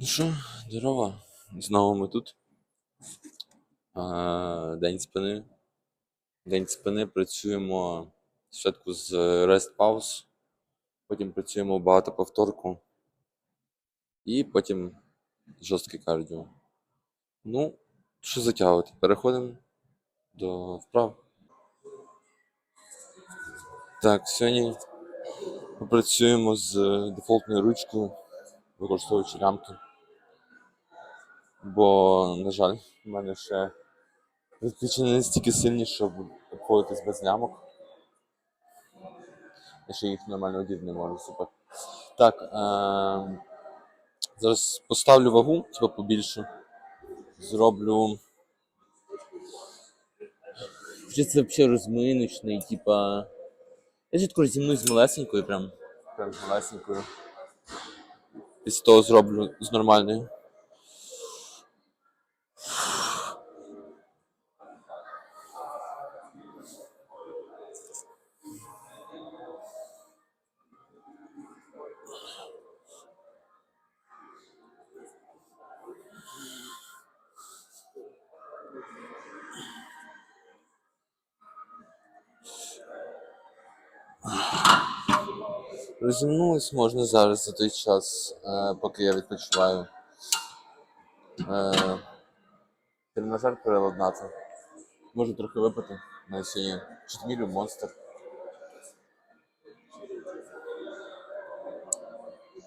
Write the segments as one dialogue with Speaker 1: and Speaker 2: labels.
Speaker 1: Ну що, здорово. Знову ми тут. День спини. День спини працюємо спочатку з rest pause, потім працюємо багато повторку і потім жорсткий кардіо. Ну, що затягувати? Переходимо до вправ. Так, сьогодні попрацюємо з дефолтною ручкою, використовуючи лямки. Бо, на жаль, в мене ще відключення не настільки сильні, щоб обходитись без лямок. Я ще їх нормально одіти не можу, супер. Так, е- зараз поставлю вагу, типа побільше. Зроблю. Чи це взагалі розминочний, типа. Я чітко розімнусь з малесенькою, прям. Прям з малесенькою. Після того зроблю з нормальною. Розімнулись можна зараз за той час, е, поки я відпочиваю. Е, тренажер переладнати. Можу трохи випити на сьогодні. Читмілю монстр.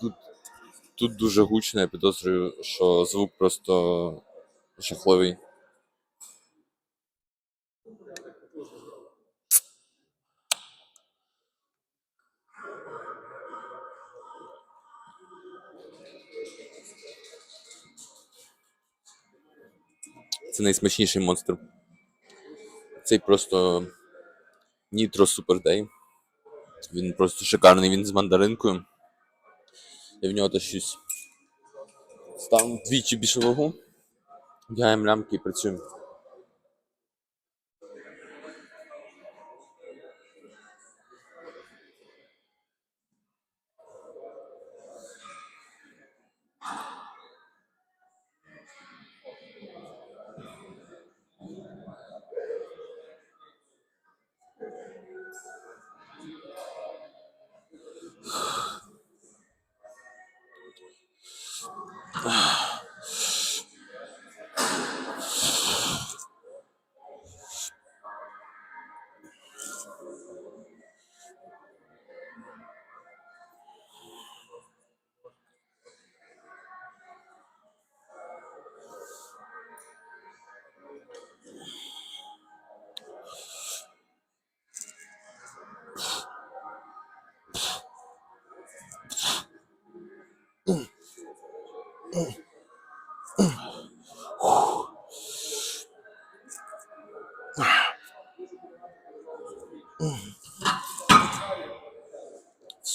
Speaker 1: Тут, тут дуже гучно, я підозрюю, що звук просто жахливий. Це найсмачніший монстр. Цей просто Нітро Супердей. Він просто шикарний, він з мандаринкою. Я в нього щось став двічі більше вагу. Вдягаємо лямки і працюємо.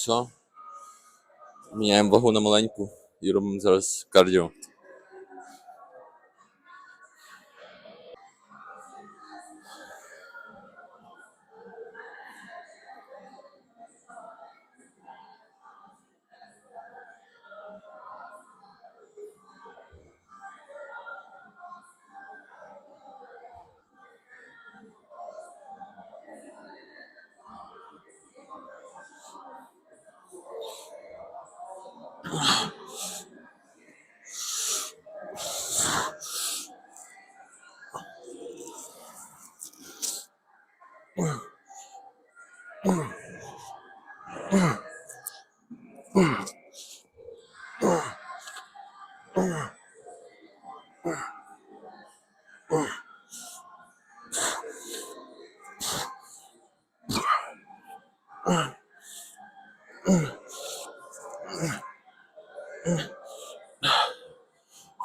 Speaker 1: Все. Міняємо вагу на маленьку і робимо зараз кардіо.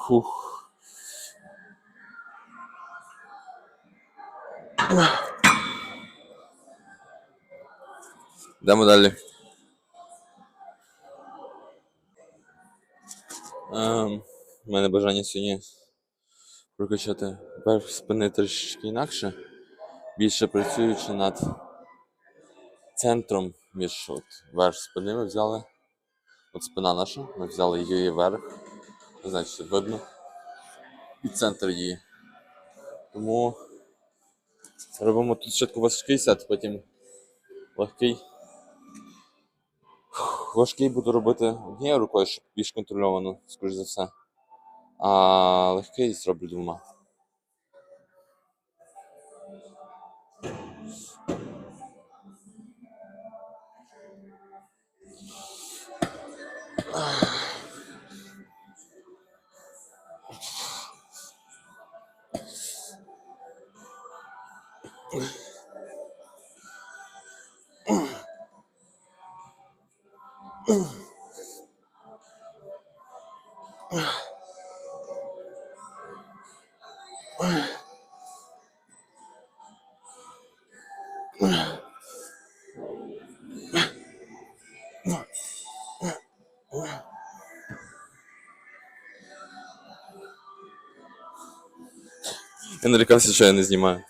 Speaker 1: Whew. Йдемо далі. Ем, у мене бажання сьогодні прокачати верх спини трішки інакше, більше працюючи над центром між от, верх спини ми взяли. От спина наша, ми взяли її знаю, чи видно. І центр її. Тому робимо тут спочатку важкий сет, потім легкий. Важкий буду робити однією рукою, щоб більш контрольовано, скоріш за все. А легкий зроблю двома. Я нарікався, що я не знімаю.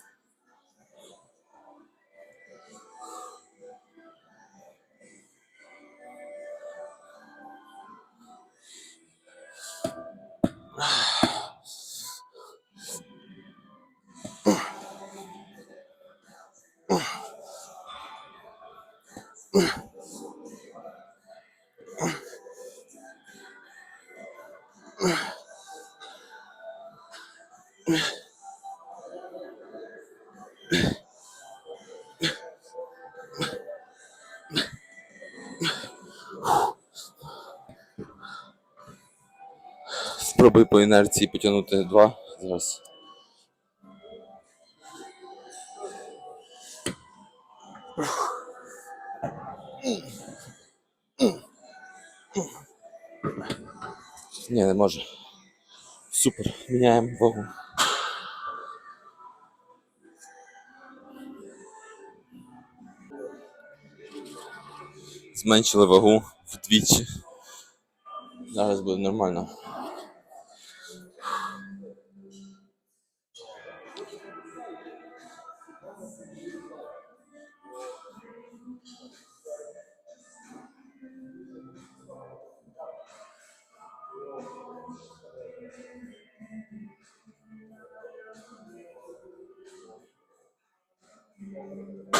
Speaker 1: Спробуй по інерції потягнути два зараз. Ні, не може. Супер, міняємо вагу. Зменшили вагу вдвічі. Зараз буде нормально. Thank you.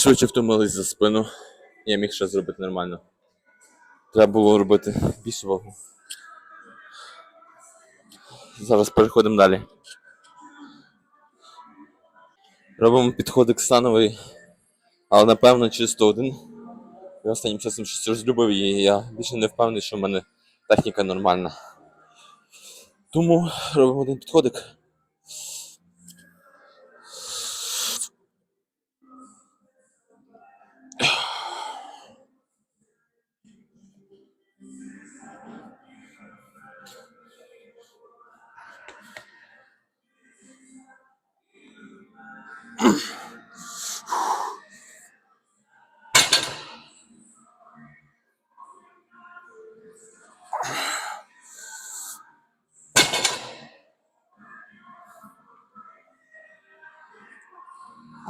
Speaker 1: Швидше втомились за спину. Я міг ще зробити нормально. Треба було робити більше вагу. Зараз переходимо далі. Робимо підходик становий, але напевно чисто один. Я останнім часом щось розлюбив і я більше не впевнений, що в мене техніка нормальна. Тому робимо один підходик.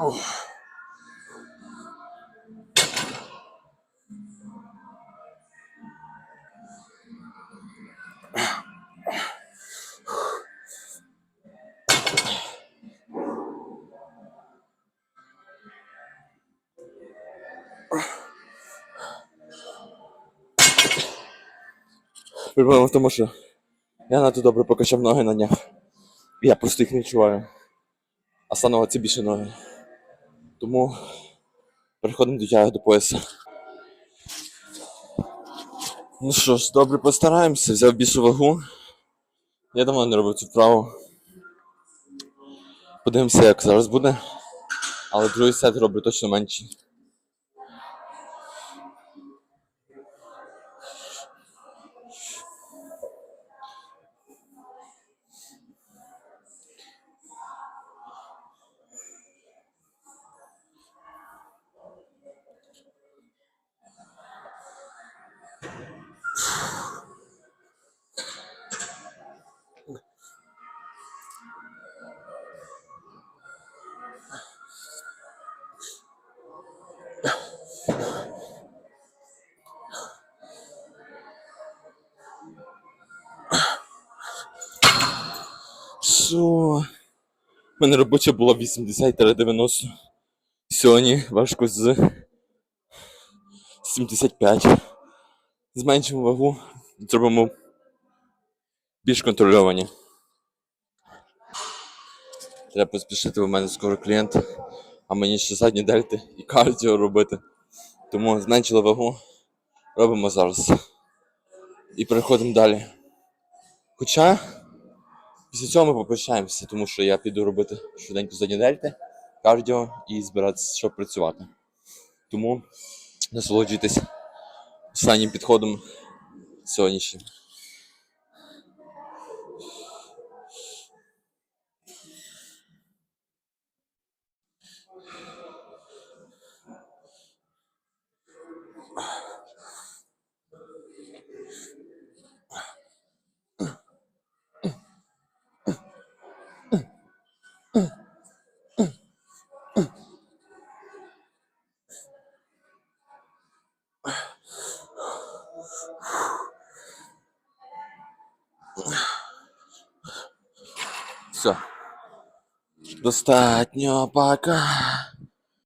Speaker 1: Oh. Проблема в тому, що я надто добре покачав ноги на днях. Я просто їх не відчуваю. А станова це більше ноги. Тому переходимо до тяги до пояса. Ну що ж, добре постараємося, взяв більшу вагу. Я давно не робив цю вправу. Подивимося, як зараз буде. Але другий сет роблю точно менший. Що? У мене робоча була 80-90. Сьогодні важко з 75. Зменшимо вагу, зробимо більш контрольовані. Треба поспішити, у мене скоро клієнт, а мені ще задні дельти і кардіо робити. Тому зменшили вагу, робимо зараз. І переходимо далі. Хоча після цього ми попрощаємося, тому що я піду робити щоденьку задні дельти, кардіо і збиратися, щоб працювати. Тому насолоджуйтесь останнім підходом сьогоднішнім. Все. Достатньо пока.